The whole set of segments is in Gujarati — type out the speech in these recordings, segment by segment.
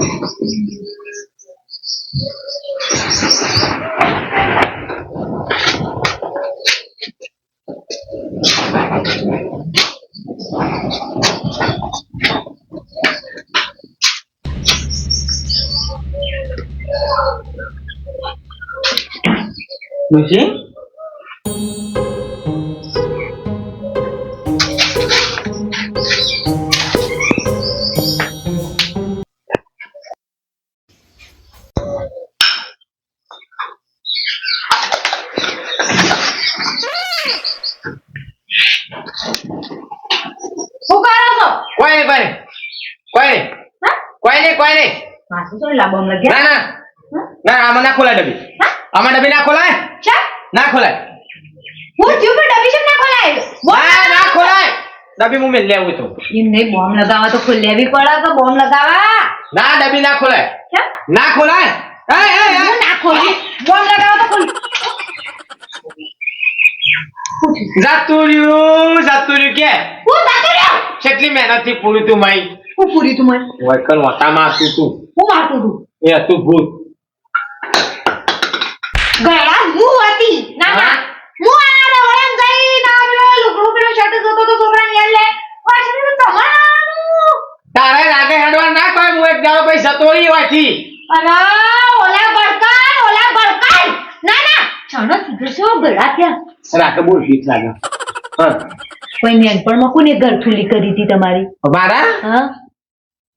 ડોશી શું માથું થોડી ના ના. ના આમાં ના ખોલાય ડબ્બી? આમાં ડબ્બી ના ખોલાય? ચા? ના ખોલાય. હું થયું પણ ડબ્બી શેમ ના ખોલાય? ના ના ખોલાય. ડબ્બી હું મેં લેવું તો. એમ નહીં બોમ્બ લગાવવા તો ખોલ લેવી પડે તો બોમ્બ લગાવવા ના ડબ્બી ના ખોલાય. ના ખોલાય? એ એ. હું ના ખોલી? બોમ્બ લગાવવા તો ખોલ જાતું રહ્યું કે? હું જાતો કેટલી મહેનતથી પૂરી તું માઈ? હું પૂરી તું મને? વૈકલ વટા મારતું તું. હું મારતું તું એ હતું ભૂત. ગળા? હું હતી? ના ના. હા? આ રવળમ જઈ ના પેલો લુગડું પેલો શર્ટ જોતો તો છોકરાને યાદ લે. પાછળ તમારું તારે રાગે હેડવા ના કોઈ હું એક દાડો જતો રહી વાથી અરે ઓલા બળકાન ઓલા બળકાન ના ના. છાનો સીધો ગળા ત્યાં. રાગે બોલ શીખ લાગે. હા. કોઈ નેનપણમાં કોને ઘરથુલી કરી હતી તમારી? મારા? હા. તો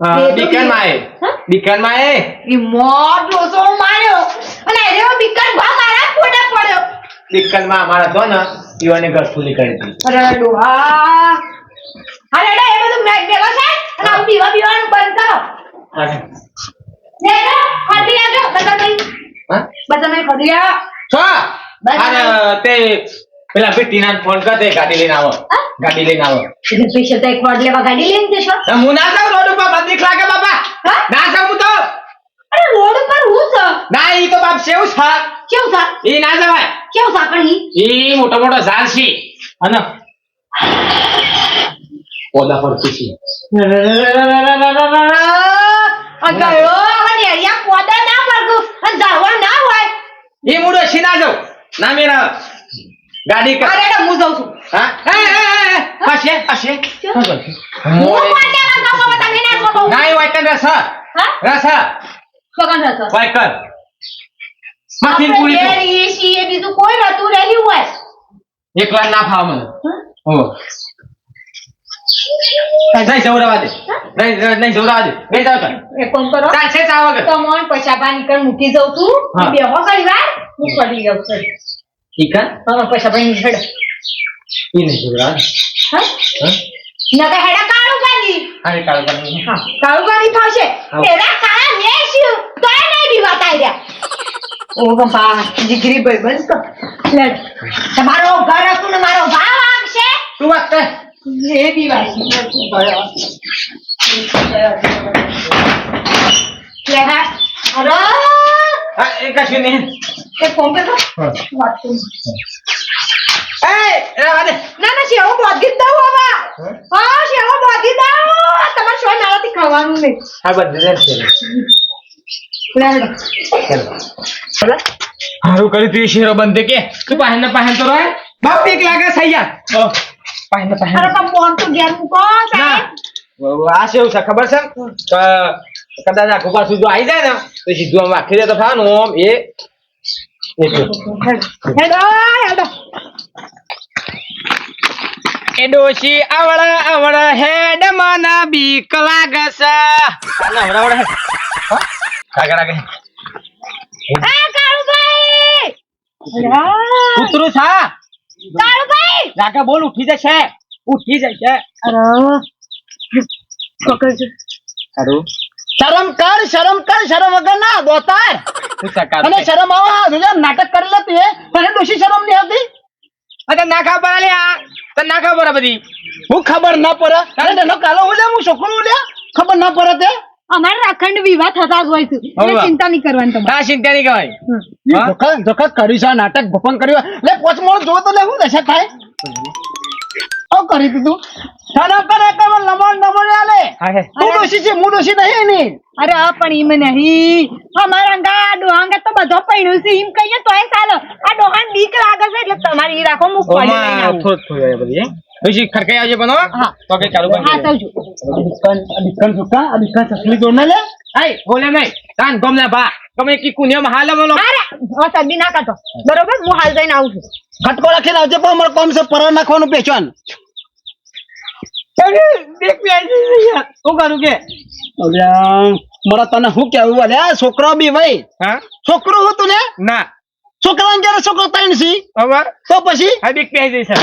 બીકન માએ? બીકનમાં ઈ મોર ડોસો માર્યો. અને એનો બિકટ ભા મારા ફોટે પડ્યો. બીકનમાં અમારા તો ને ઈવાને ઘર ખુલ્લી કરી હતી અરે ડોહા. અરે એડા એ બધું મેં ગેલો છે? અને આવું પીવા પીવાનું બંધ કરો. અરે લે લે ખાધી આજો બધા ભાઈ. હા? બધા મેં ખાધી આ છો? અરે તે પેલા પેટીના ફોન કર દે ગાડી લઈને આવો? ગાડી લઈને આવો. એટલે સ્પેશિયલ તો એક વાર લેવા ગાડી લઈને જશો. હું ના જાઉં બંદીક લાગે બાપા? ના જાઉં હું તો. અરે રોડ પર હું છે. ના ઈ તો બાપ સેવ છે. કેવ સા ઈ ના જવાય. કેવ સા પણ ઈ? ઈ મોટો મોટો ઝાડ છે. અને ઓદા પર છે? અગળો અને એરિયા પોદા ના પડતું. અને ઝાડવા ના હોય. ઈ મુડો છે ના જાઉં. ના મેરા ગાડી કર. અરે હું જાઉં છું. હા? પાછે પાછે. હું પોદામાં ના જાઓ ના ઈ વાયકન રસ. હા રસ. સગન રસો વાયકન માથી પૂરી તો. એ છીએ બીજું કોઈ નતું રહ્યું હોય. એકલા ના ફાવ મને. હો? નહીં જવડાવા દે. નહીં નહીં જવડાવા દે. નહીં જાવ કર. એક કામ કરો. ચાલશે ચા વગર. તો મોન પૈસા બા નીકળ મૂકી જાઉં તું. બે બેહો કરી વાર. હું કરી જાઉં છું ઠીક હે હા પૈસા ભાઈ નીકળ. ઈ નહીં જવડાવા હા? હા? નકર હેડા કાળું પાડી અરે કાળું કરી હા કાળું પાડી થાશે. એરા કાળા મેસ્યું તોય નહીં દીવા રહ્યા ઓ ગંપા દીકરી ભાઈ બંધ કર લેટ તમારો ઘર હતું ને મારો ભાવ આપશે. તું વાત કર એ ગયો લે અરે હા? એ કશું નહીં. એ ફોન કર. વાત કરું. ના ના શેવો બોધી જ દઉં હવે. હા? શેવો બોધી દઉં તમારે શોય મારાથી ખાવાનું નહીં. હા બધું હારું કરી તું શેરો બંધ કે. તું પાહેન ને પાહેન તો રહે. બાપ એક લાગે સૈયા પાહેન ને પાહેન અરે પણ ફોન તો ઘેર મૂકો સાહેબ. આ શું છે ખબર છે? કદાચ આ કુપા સુધી આવી જાય ને તો સીધું આમ આખી દે તો ખાવાનું આમ એ. હેડો હેડો. એ ડોશી આવડ આવડ હેડ મને બીક લાગે છે કાલે આવડ આવડ? રાગે રાગે આ કાળુભાઈ! અરે! કૂતરું છે કાળુભાઈ! રાગે બોલ ઉઠી જશે. ઉઠી જશે. અરે! પકડજો સારું શરમ કર શરમ કર શરમ વગર ના દોતાર અને શરમ આવા નાટક કરી લેતી હે. તને ડોશી શરમ નહીં આવતી? અરે ના ખબર લે આ તને ના ખબર બધી. હું ખબર ના પડે. અરે તેનો કાલો હું લે હું છોકરો લે ખબર ના પડે તે? અમારે અખંડ વિવાહ થતા જ હોય છે. એટલે ચિંતા નહીં કરવાની તમારે. ચિંતા નહીં કહેવાય જોખત જોખા જોખા છે નાટક ભપન કર્યું. લે પોચ મોણ જો તો લે હું દશા થાય આવું કરી દીધું? તને કરે કે મને લમણ નમણ આલે. હા તું ડોશી છે હું દોષી નહીં ને અરે આ પણ ઈમ નહીં. અમારા આ ડોહાંગે તો બધો પૈણું છે. ઈમ કહીએ એ ચાલો. આ ડોહાન બીક લાગે છે એટલે તમારી ઈ રાખો મુખ ખોલી નહીં ઓમાં આવું. થોડું થોડું એ બધી હે. પછી ખરકાઈ આવજે બનો હા. તો કે ચાલુ હા કરી સૌજુ અધિકન અધિકન સુકા અધિકન ચકલી દોડ ને લે આય બોલે નહીં. કાન ગમના બા. તમે કી કુનિયામાં હાલ બોલો અરે હા સદી ના કાઢો. બરોબર? હું હાલ જઈને આવું છું. ખટકો રાખીને આવજે પણ મારે કોમ છે પર નાખવાનું પહેચાન દેખ પે આવી યાર. શું કરું કે? મારા તને શું કેવું અલ્યા છોકરો બી ભાઈ હા? છોકરો હતું ને? ના. છોકરા જયારે છોકરો ત્રણ સી હવે તો પછી? હા બીક પે આવી જઈ છે.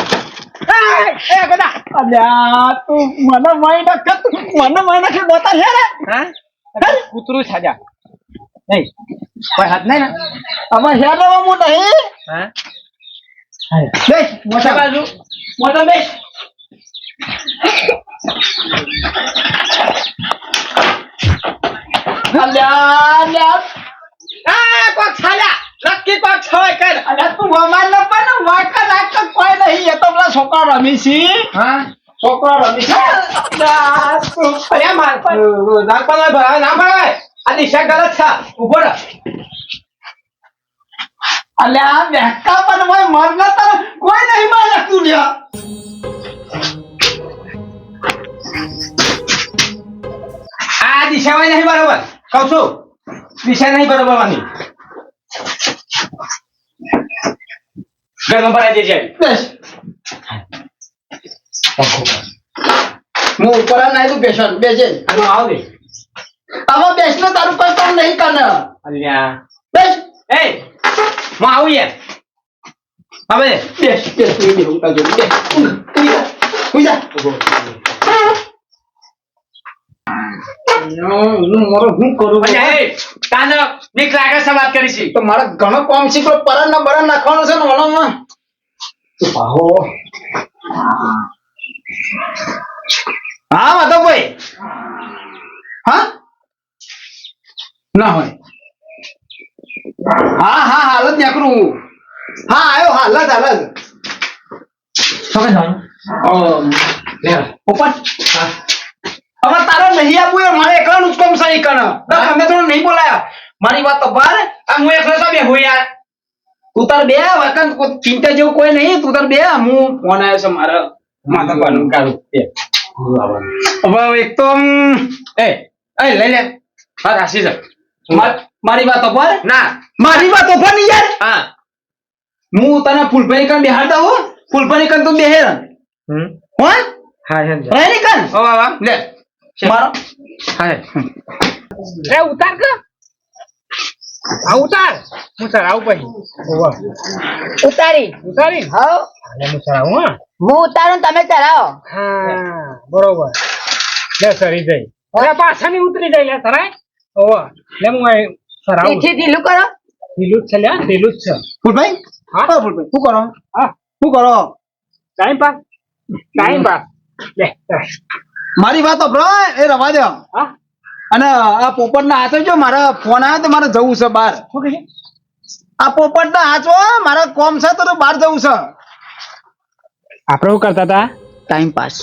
એ ગોડા. અલ્યા તું મને મારી નાખ મને મારી નાખે બતા છે રે હા? કૂતરું છાજા નહીં. કોઈ હાથ નહીં ને? આમાં હેર લેવા હું? બેસ મોટા. મોટા બાજુ? મોટા બેસ. અલ્યા અલ્યા. આ કોક છાયા નક્કી કોક છોય કર. અલ્યા તું અમાર ન પણ વાકા નાખ કોઈ નહીં. એ તો પેલા છોકરા રમી છી. હા? છોકરા રમી છે. ના ભરાવે આ દિશા ગલત છે. ઊભો રહે. આ બેકા પણ ભાઈ મરને તારે કોઈ નહીં મારે તું લ્યા આ દિશા હોય નહીં બરોબર. કહું છું. દિશા નહીં બરોબર વાની ઘરમાં ભરાઈ દેજે બેસ. હું. ઉપર ના તું બેસન બેસે આનો આવ દે આમાં બેસને તારું કોઈ કામ નહીં કરે અલ્યા. બેસ. એ હું આવું યાર. હવે. બેસ બેસ તું બે ઉતા જો બેસ. તું જા. હું મારો કરું? અલ્યા એ તાનો બીક લાગે છે વાત કરી છે. તો મારે ઘણો કોમ છે કોઈ પરન ના બરન નાખવાનું છે ને ઓનામાં હા ના હોય. હા હા હાલત નેકરું હા. આવ્યો હાલત હાલત ઉપર? હવે તારે નહીં આપવું એ મારે એકલાનું જ કોમ છે ઈ તમે થોડું નહીં બોલાયા. મારી વાત તો બાર આ હું એકલો છો બે હું યાર તું તાર બે વખત ચિંતા જેવું કોઈ નહીં. તું તાર બે હું ફોન આવ્યો છે મારા. માતા પાનું કાઢું હવે એક તો એ લઈ લે. હા રાશી મા- મારી વાત ઉપર ના. મારી વાત ઉપર નહીં યાર. હા. હું તને ફૂલભાઈ કણ બેહાડતા હો ફૂલભાઈ કણ તો બેહેર હમ. હો? હા રે ની કણ? ઓ બાબા લે. મારો. હા રે ઉતાર કે? આ ઉતાર. હું સર આવું પછી. ઉતારી. ઉતારી? હા અને હું સર આવું હા. હું ઉતારું તમે ચલાવો હા બરોબર. લે સરી જઈ. અરે પાછા ની ઉતરી જાય લે સરાય. ઓવા લે હું આ સર આવું ઢીલું કરો. ઢીલું છે લે ઢીલું છે. ફૂલભાઈ? હા? હા ફૂલભાઈ શું કરો? હા. શું કરો? ટાઈમ પાસ ટાઈમ પાસ લે મારી વાત સાંભળો એ રવા દો હા? અને આ પોપટ ના હાથે જો મારા ફોન આવ્યો તો મારે જવું છે બહાર. શું કહે આ પોપટ ના હાથો મારા કોમ છે તો બહાર જવું છે. આપણે શું કરતા હતા? ટાઈમ પાસ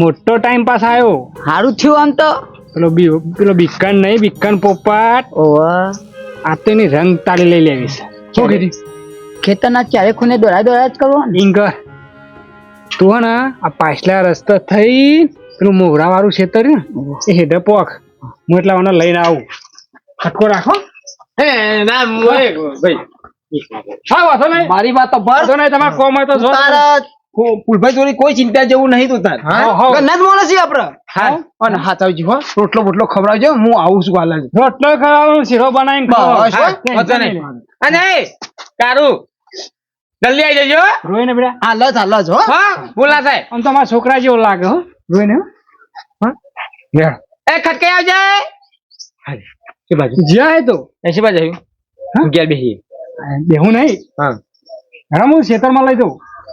મોટો ટાઈમ પાસ આવ્યો. સારું થયું આમ તો. પેલો બી પેલો બિક્કન નહીં બિક્કન પોપટ. ઓવા. આ તો એની રંગ તાળી લઈ લેવી છે. શું કીધી? ખેતરના ચારે ખૂને દોરા દોરા જ કરવો ડીંગર તું હે ને આ પાછલા રસ્તા થઈ પેલું મોગરા વાળું ખેતર એ હેડે પોખ. હું એટલા મને લઈને આવું. ખટકો રાખો. હે ના ભાઈ. મારી વાત તો ભર. નહીં તમારે કોમ હોય તો તારા ફૂલભાઈ જોડે કોઈ ચિંતા જેવું નહીં તું તાર. હા, હા. ગન્ના જ માણસ છીએ આપણે. હા. અને હાથ આવજો હો. રોટલો બોટલો ખવડાવજો હું આવું છું હાલ. રોટલો ખાવાનું શીરો બનાવીને હા, હો. અને તારું જલ્દી આવી જજો રોઈને બેટા. હા લો તા લો જો. હા. બોલા સાહેબ. આમ તો મારા છોકરા જેવો લાગે હો. રોઈને હા. એ ખટકે આવજે. કે બાજુ. જ્યાં હે તો. એસી બાજુ આવ્યું? ઘેર બેસી બેહું નહીં? હા. હું ખેતરમાં લઈ દઉં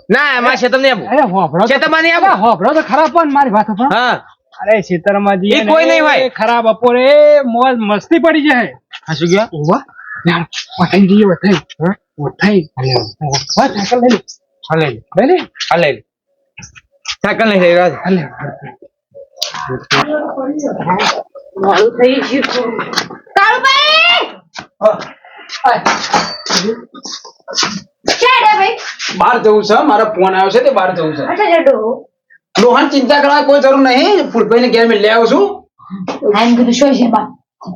ના એમાં છે તમને આવું. અરે હોભળો ખેતરમાં નહીં આવું? હોભળો તો ખરાબ પણ મારી વાત પણ. હા. અરે છેતરમાં જઈએ એ કોઈ નહીં ભાઈ ખરાબ બપોરે મોજ મસ્તી પડી જાય. હા શું ગયા? ઓવા યાર, જઈએ સાયકલ લઈ લે. લઈ લે. લઈ લે. હા લઈ લે. સાકલ નહીં અલે મોડું થઈ ગયું કાળુભાઈ! ભાઈ બહાર જવું છે મારો ફોન આવ્યો છે તે બહાર જવું છે. રોહન ચિંતા કરવા કોઈ જરૂર નહીં. ફૂલભાઈ ને ઘેર મેં લઈ આવું છું એમ કીધું શું છે બા?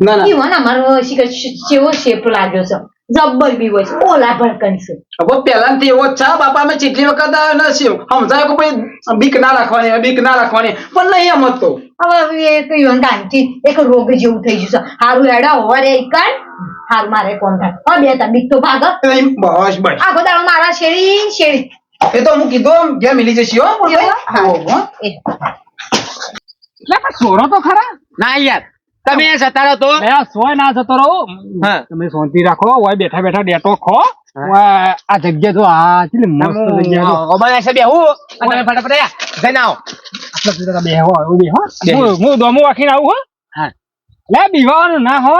ના ના. મને મારો શિખર કેવો શેપ લાગ્યો છે. જબ્બર બી હોય છે. ઓલા ભડકન છે હવે પહેલાથી એવો છે બાપા અમે ચીટલી વખત આવ્યા ને સમજાય કે ભાઈ બીક ના રાખવાની બીક ના રાખવાની. પણ નહીં એમ તો હવે એ કહ્યું કાંતિ એક રોગ જેવું થઈ ગયું છે. સારું એડા હોવા રે કણ હારું મારે કોણ થાય હા બે તા બીક તો ભાગ બસ બસ. આખો દાડો મારા શેરી શેરી. એ તો હું કીધું ઘેર મિલી જશે સોરો તો ખરા? ના યાર. તમે જતા રહો તો. સોય ના જતો રહો. તમે શાંતિ રાખો હોય બેઠા બેઠા ડેટો ખો. આ જગ્યા તો આ કેટલી મસ્ત જગ્યા છે. ઓબાના સાહેબ હું. અને તમે ફટાફટ આયા જઈને આવો. બેહો બેહો બેહો. હું હું. દોમું વાખીને આવું હો. હા. લે બીવાનું ના હો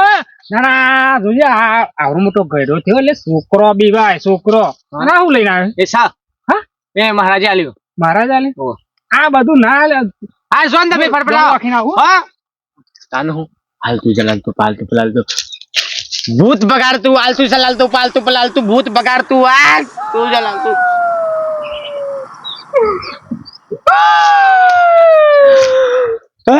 ના ના જોજે આ આવડો મોટો ગયડો થયો એટલે છોકરો બીવાય છોકરો. અને હું લઈને આવ્યો? એ સા હા? એ મહારાજે આલ્યું. મહારાજ આલે આ બધું ના લે હા સોન તમે આવું. હા. તાનું હું. હાલતું ચલાલતું પાલતું પલાલતું. ભૂત બગાડતું આલતું ચલાલતું પાલતું પલાલતું ભૂત બગાડતું આ તું ચલાવતું એ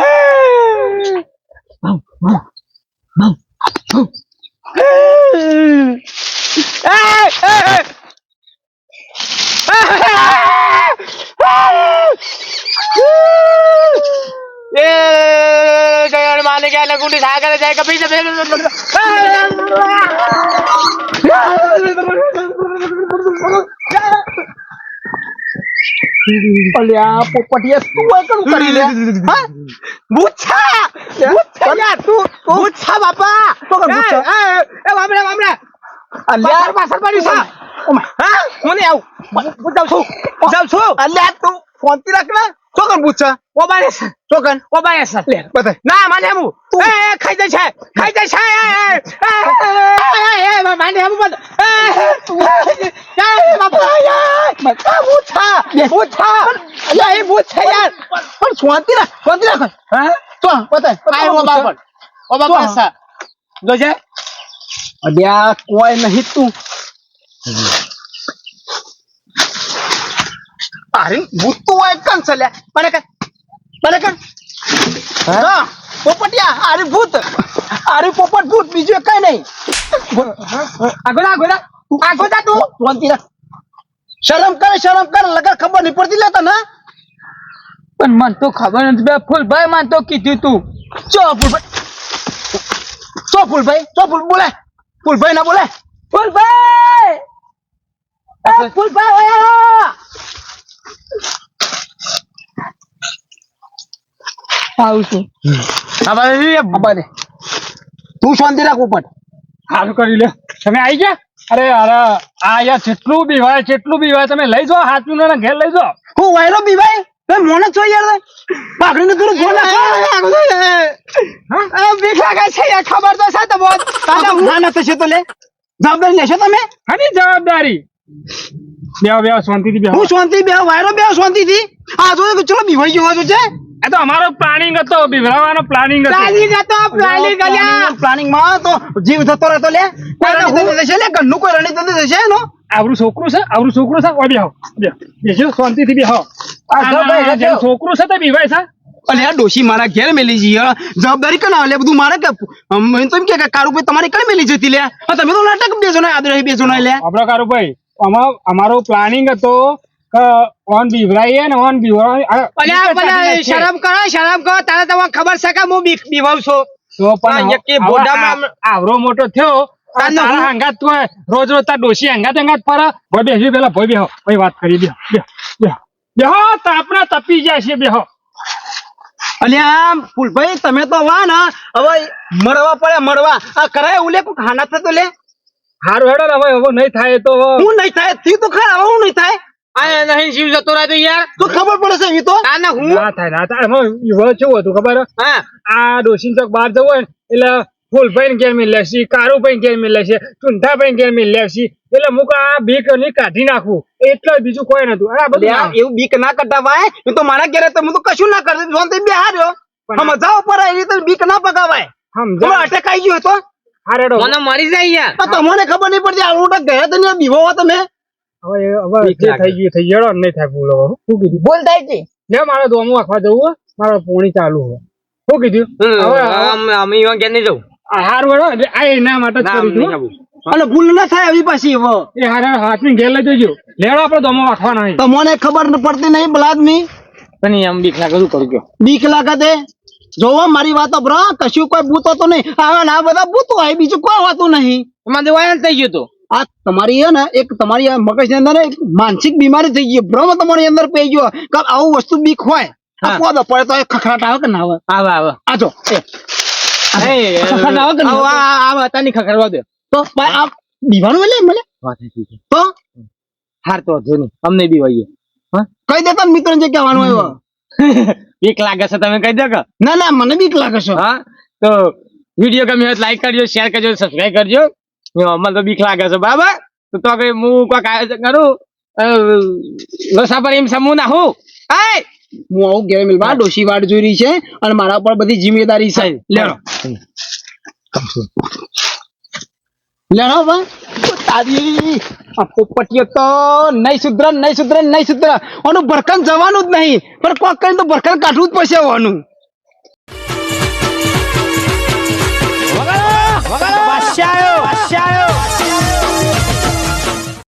ગયણ માને ગયા લગુંડી સાગર જાય કપી જશે અલ્યા પોપટિયા તું કરી લે? હા? બુચ્છા બુચ્છા યાર તું બુચ્છા બાપા તો બુચ્છા. એ, એ, વામડા વામડા અલ્યા પાછળ પડ્યું છે હા હું આવું હું જાઉં છું જાઉં છું અલ્યા તું ફોનથી રાખ ને શું કર પૂછા ઓબાને સર ચોકન ઓબાને સર લે બતાય ના માને હું એ ખાઈ જાય છે ખાઈ જાય છે એ, એ, એ, માને હું બંધ એ, બાપા એ, આ બુચ્છા બુચ્છા અલ્યા એ બુચ્છા યાર પણ શાંતિ રાખ શાંતિ રાખ હા તો બતાય આ ઓબા પણ ઓબા પણ સર જોજે અલ્યા કોઈ નહીં તું. અરે ભૂત તો હોય કન ચલ્યા મને કન મને કન હા? પોપટિયા અરે ભૂત. અરે પોપટ ભૂત બીજું કઈ નહીં. આગળ આગળ આગળ તું. શાંતિ રાખ. શરમ કરે શરમ કરે લગર ખબર નહીં પડતી લેતા ના પણ મને તો ખબર નથી બે ફૂલભાઈ મને તો કીધું તું. ચો ફૂલભાઈ. ચો ફૂલભાઈ ચો ફૂલ બોલે. ફૂલભાઈ ના બોલે. ફૂલભાઈ! ફૂલભાઈ ઓયા આવું! છું. અબાને તું શાંતિ રાખ ઉપર. સારું કરી લે. તમે આવી ગયા? અરે અરે આ યાર જેટલું બીવાય જેટલું બીવાય તમે લઈ જાઓ હાથનું ને ઘેર લઈ જાઓ. હું વાયરો બીભાઈ બે મોને છો યાર પાઘડીને તું ફોન બેઠા લાગે છે યાર ખબર તો છે તો બહુ ના ના થશે તો લે. જવાબદારી લેશો તમે? હની જવાબદારી. બેવ બેહો શાંતિથી બેવ હું શાંતિ બે વાયરો બે શાંતિ થી આ જો કે ચલો બીવાઈ ગયો છો છે. એ તો અમારો પ્લાનિંગ હતો બિવરાવાનો પ્લાનિંગ હતો. પ્લાનિંગ હતો પ્લાનિંગ અલ્યા. પ્લાનિંગમાં તો જીવ થતો રહેતો લે. કોઈ રણી તો થશે લે ઘરનું કોઈ રણી તો દેશે એનો? આવરું છોકરું છે આવરું છોકરું છે ઓય બેહો બેજો બેસો શાંતિથી બેહો. આ જો ભાઈ, જો. છોકરું છે તે બીવાય છે. અલે આ ડોશી મારા ઘેર મેલી જઈ જવાબદારી કના અલે બધું મારે કે એમ તો એમ કે કે કારું ભાઈ તમારી કઈ મેલી જતી લે. આ તમે તો નાટક બે ને આદર બે ને લે. આપણો કારુભાઈ અમારો અમારો પ્લાનિંગ હતો ઓન બીવરાઈએ ને ઓન બીવરાઈ આ- અલ્યા અલ્યા શરમ કરો શરમ કરો તારે તમને ખબર છે કે હું બીવાઉં છું. તો પણ આવરો મોટો થયો તારા હંગાત તો રોજ રોજ તાર ડોશી હંગાત હંગાત પર ભાઈ બેસી પેલા ભાઈ બેહો. ભાઈ વાત કરી બેહો બેહો બેહો. તાપના તપી જાય છે બેહો. અને આ ફૂલભાઈ તમે તો વા ના. હવે મરવા પડે મરવા આ કરાય ઉલે કોક હાના થતો લે. હારું હેડો હવે હવે નહીં થાય તો હું નહીં થાય? થી તો ખરા હું નહીં થાય? આ નહીં જીવ જતો રહે તો યાર. તો ખબર પડે છે એ તો. આ ના હું ના થાય ના થાય. હવે શું કેવું હતું ખબર? હે? હા આ ડોશી ચોક બહાર જવું હોય ને એટલે ફૂલભાઈ ને ઘેર મેં લેશી કારુભાઈ ઘેર મેં લેશે ચુંઠાભાઈ ઘેર મેં લેશી એટલે મુક આ બીકની કાઢી નાખવું એટલે બીજું કોઈ નતું. અરે આ બધું એવું બીક ના કરતા ભાઈ. હું તો મારા ઘેરે તો હું તો કશું ના કરતો. ફોનથી બેહાર્યો. પણ હા, મજા ઉપર આવી રીતે બીક ના પગાવાય સમજા. તમે અટેક આવી ગયો તો? હા, રેડો. મને મરી જાય યાર. તમને ખબર નહીં પડતી આ ઉલટા ગયા તો ને બીવો તમે? હવે હવે જે થઈ ગયું થઈ ગયો. નહીં થાય બોલો શું કીધું? બોલ થાય કે લે મારે દોમું આખવા જવું મારો મારે પોણી ચાલુ હોય. શું કીધું? હવે અમે અમે ઈવન ક્યાં નહીં જવું. હાર વળો એટલે આ એના માટે જ ના. જવું અને ભૂલ ના થાય આવી પાછી હવે. એ હારે હાથની ઘેર લઈ જજો. લેડો આપડે દમો વાંખવાના નહીં તમને ખબર પડતી નહીં બલાદમી? તને એમ બીક લાગે શું કરું કયો? બીક તે? જોવો મારી વાત બ્રો કશું કોઈ ભૂતો તો નહીં. આ ના બધા ભૂતો હોય બીજું કોઈ હોતું નહીં. એમાં તો વાયન થઈ ગયું તું. આ તમારી હે ને એક તમારી આ મગજની અંદર માનસિક બીમારી થઈ ગઈ. ભ્રમ તમારી અંદર પઈ ગયો. કે આવું વસ્તુ બીક હોય? આ હા. પડે તો એ ખખડાટ આવે કે ના આવે? આવે આવે. આ ખખડવા દે તો. મળે મળે હાર તો વાંધો નહીં. અમને બી વાઈએ કઈ દેતા મિત્ર જે કહેવાનું આવ્યો બીક લાગે છે તમે કહી દો કે. ના ના મને બીક લાગે છે. હા? તો વીડિયો ગમે હોય લાઈક કરજો શેર કરજો સબસ્ક્રાઇબ કરજો. અમને તો બીક લાગે છે બાબા તો તો કઈ હું કોઈક આયોજન કરું. લોસા પર એમ સમૂહ ના હું. આય હું આવું ઘેર મિલવા ડોશી વાડ જોઈ રહી છે અને મારા પર બધી જિમ્મેદારી છે. લેણો. લેણો બા તારી આ પોપટીઓ તો નહીં સુધરે નહીં સુધરે નહીં સુધરે. ઓનું ભરકન જવાનું જ નહીં. પણ કોક કરીને તો ભરકન કાઢવું જ પડશે ઓનું. બાદશાહ આવ્યો.